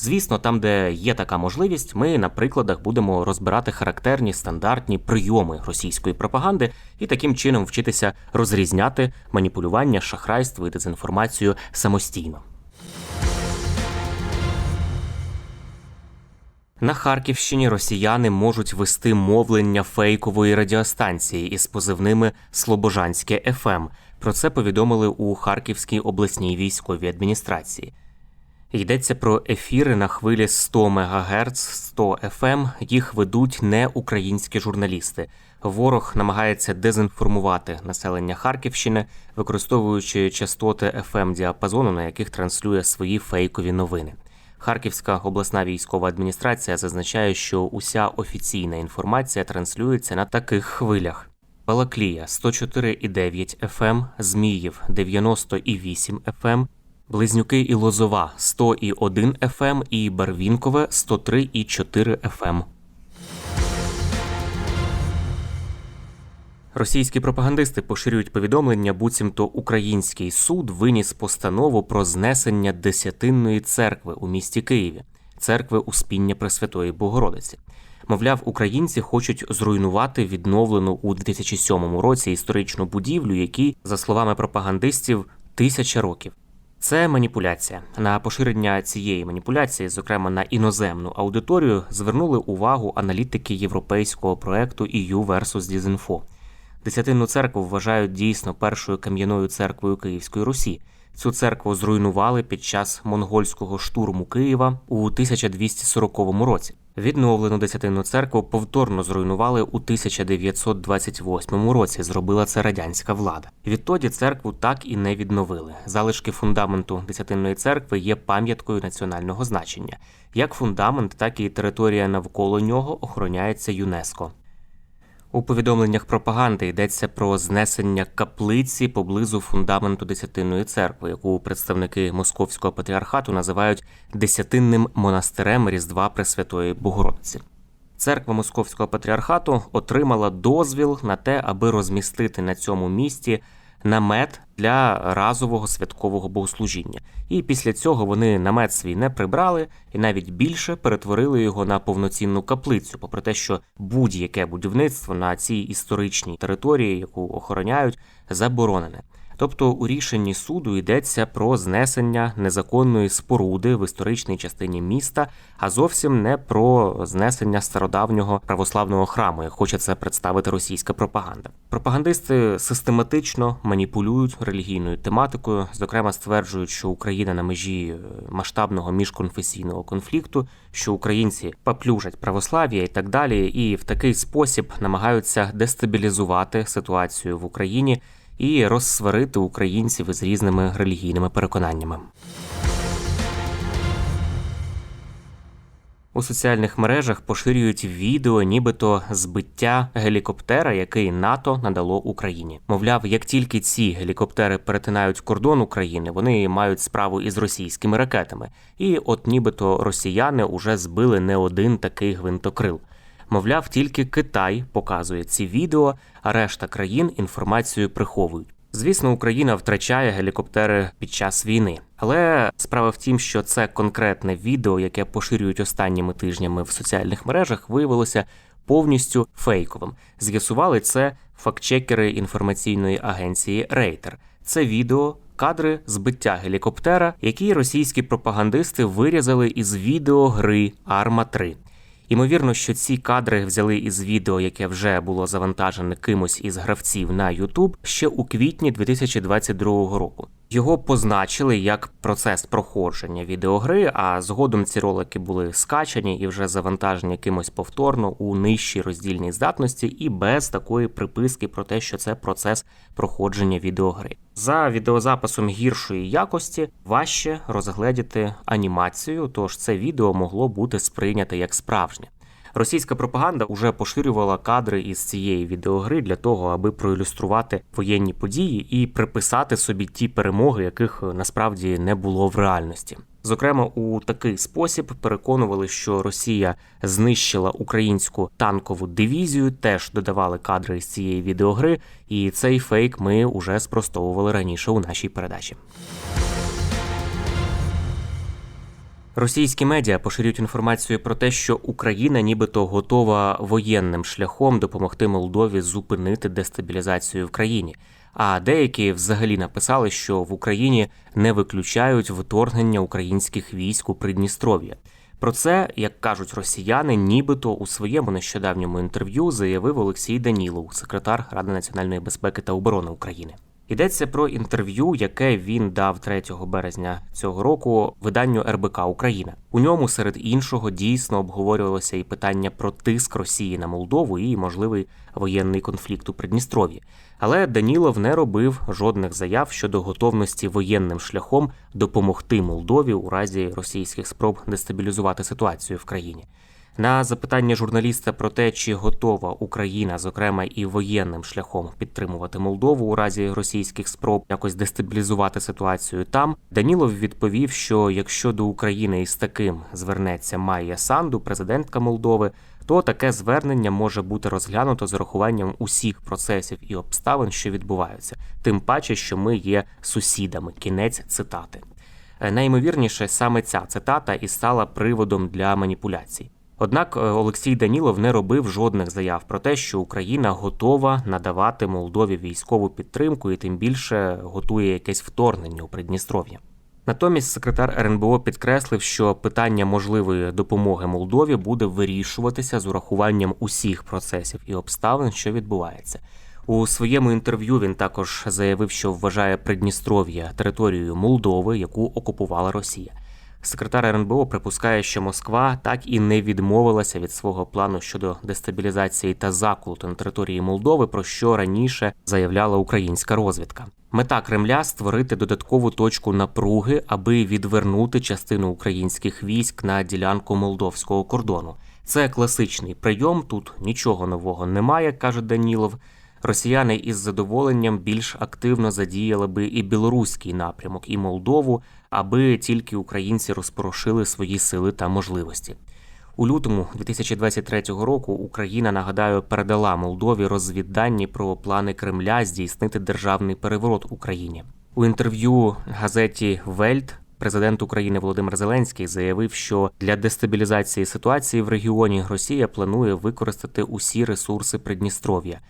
Звісно, там, де є така можливість, ми на прикладах будемо розбирати характерні стандартні прийоми російської пропаганди і таким чином вчитися розрізняти маніпулювання, шахрайство і дезінформацію самостійно. На Харківщині росіяни можуть вести мовлення фейкової радіостанції із позивними Слобожанське ФМ. Про це повідомили у Харківській обласній військовій адміністрації. Йдеться про ефіри на хвилі 100 МГц, 100 FM. Їх ведуть не українські журналісти. Ворог намагається дезінформувати населення Харківщини, використовуючи частоти fm діапазону, на яких транслює свої фейкові новини. Харківська обласна військова адміністрація зазначає, що уся офіційна інформація транслюється на таких хвилях. Балаклія 104,9 FM, Зміїв 90,8 FM, Близнюки і Лозова 100,1 FM і Барвінкове 103,4 FM. Російські пропагандисти поширюють повідомлення, буцімто український суд виніс постанову про знесення десятинної церкви у місті Києві, церкви Успіння Пресвятої Богородиці. Мовляв, українці хочуть зруйнувати відновлену у 2007 році історичну будівлю, якій, за словами пропагандистів, тисяча років. Це маніпуляція. На поширення цієї маніпуляції, зокрема на іноземну аудиторію, звернули увагу аналітики європейського проекту EU versus Disinfo. Десятинну церкву вважають дійсно першою кам'яною церквою Київської Русі. Цю церкву зруйнували під час монгольського штурму Києва у 1240 році. Відновлену десятинну церкву повторно зруйнували у 1928 році. Зробила це радянська влада. Відтоді церкву так і не відновили. Залишки фундаменту десятинної церкви є пам'яткою національного значення. Як фундамент, так і територія навколо нього охороняється ЮНЕСКО. У повідомленнях пропаганди йдеться про знесення каплиці поблизу фундаменту Десятинної церкви, яку представники московського патріархату називають десятинним монастирем Різдва Пресвятої Богородиці. Церква Московського патріархату отримала дозвіл на те, аби розмістити на цьому місці намет для разового святкового богослужіння. І після цього вони намет свій не прибрали і навіть більше перетворили його на повноцінну каплицю, попри те, що будь-яке будівництво на цій історичній території, яку охороняють, заборонене. Тобто у рішенні суду йдеться про знесення незаконної споруди в історичній частині міста, а зовсім не про знесення стародавнього православного храму, як хоче це представити російська пропаганда. Пропагандисти систематично маніпулюють релігійною тематикою, зокрема стверджують, що Україна на межі е, масштабного міжконфесійного конфлікту, що українці поплюжать православ'я і так далі, і в такий спосіб намагаються дестабілізувати ситуацію в Україні і розсварити українців із різними релігійними переконаннями. У соціальних мережах поширюють відео, нібито збиття гелікоптера, який НАТО надало Україні. Мовляв, як тільки ці гелікоптери перетинають кордон України, вони мають справу із російськими ракетами. І от нібито росіяни уже збили не один такий гвинтокрил. Мовляв, тільки Китай показує ці відео, а решта країн інформацію приховують. Звісно, Україна втрачає гелікоптери під час війни, але справа в тім, що це конкретне відео, яке поширюють останніми тижнями в соціальних мережах, виявилося повністю фейковим. З'ясували це фактчекери інформаційної агенції Рейтер. Це відео. Кадри збиття гелікоптера, які російські пропагандисти вирізали із відеогри Арма 3 Ймовірно, що ці кадри взяли із відео, яке вже було завантажене кимось із гравців на YouTube ще у квітні 2022 року. Його позначили як процес проходження відеогри, а згодом ці ролики були скачані і вже завантажені кимось повторно у нижчій роздільній здатності і без такої приписки про те, що це процес проходження відеогри. За відеозаписом гіршої якості важче розгледіти анімацію, тож це відео могло бути сприйняте як справжнє. Російська пропаганда вже поширювала кадри із цієї відеогри для того, аби проілюструвати воєнні події і приписати собі ті перемоги, яких е, насправді не було в реальності. Зокрема, у такий спосіб переконували, що Росія знищила українську танкову дивізію. Теж додавали кадри з цієї відеогри, і цей фейк ми уже спростовували раніше у нашій передачі. Російські медіа поширюють інформацію про те, що Україна нібито готова воєнним шляхом допомогти Молдові зупинити дестабілізацію в країні. А деякі взагалі написали, що в Україні не виключають вторгнення українських військ у Придністров'я. Про це, як кажуть росіяни, нібито у своєму нещодавньому інтерв'ю заявив Олексій Данілов, секретар Ради національної безпеки та оборони України. Йдеться про інтерв'ю, яке він дав 3 березня цього року виданню РБК Україна. У ньому серед іншого дійсно обговорювалося і питання про тиск Росії на Молдову і можливий воєнний конфлікт у Придністров'ї. Але Данілов не робив жодних заяв щодо готовності воєнним шляхом допомогти Молдові у разі російських спроб дестабілізувати ситуацію в країні. На запитання журналіста про те, чи готова Україна, зокрема і воєнним шляхом підтримувати Молдову у разі російських спроб якось дестабілізувати ситуацію там, Данілов відповів, що якщо до України із таким звернеться Майя Санду, президентка Молдови, то таке звернення може бути розглянуто з урахуванням усіх процесів і обставин, що відбуваються, тим паче, що ми є сусідами. Кінець цитати. Е, Найімовірніше, саме ця цитата і стала приводом для маніпуляцій. Однак е, Олексій Данілов не робив жодних заяв про те, що Україна готова надавати Молдові військову підтримку і тим більше готує якесь вторгнення у Придністров'я. Натомість секретар РНБО підкреслив, що питання можливої допомоги Молдові буде вирішуватися з урахуванням усіх процесів і обставин, що відбувається. У своєму інтерв'ю він також заявив, що вважає Придністров'я територією Молдови, яку окупувала Росія. Секретар РНБО припускає, що Москва так і не відмовилася від свого плану щодо дестабілізації та заколоту на території Молдови, про що раніше заявляла українська розвідка. Мета Кремля створити додаткову точку напруги, аби відвернути частину українських військ на ділянку молдовського кордону. Це класичний прийом. Тут нічого нового немає, каже Данілов. Росіяни із задоволенням більш активно задіяли би і білоруський напрямок, і Молдову, аби тільки українці розпорошили свої сили та можливості. У лютому 2023 року Україна, нагадаю, передала Молдові розвіддані про плани Кремля здійснити державний переворот Україні. У інтерв'ю газеті Вельт президент України Володимир Зеленський заявив, що для дестабілізації ситуації в регіоні Росія планує використати усі ресурси Придністров'я.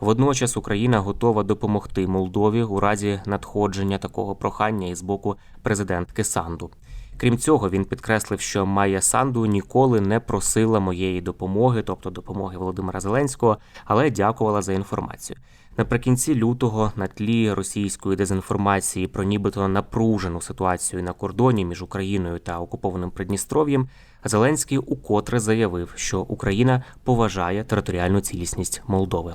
Водночас Україна готова допомогти Молдові у разі надходження такого прохання із боку президентки Санду. Крім цього, він підкреслив, що Майя Санду ніколи не просила моєї допомоги, тобто допомоги Володимира Зеленського, але дякувала за інформацію. Наприкінці лютого, на тлі російської дезінформації про нібито напружену ситуацію на кордоні між Україною та окупованим Придністров'ям, Зеленський укотре заявив, що Україна поважає територіальну цілісність Молдови.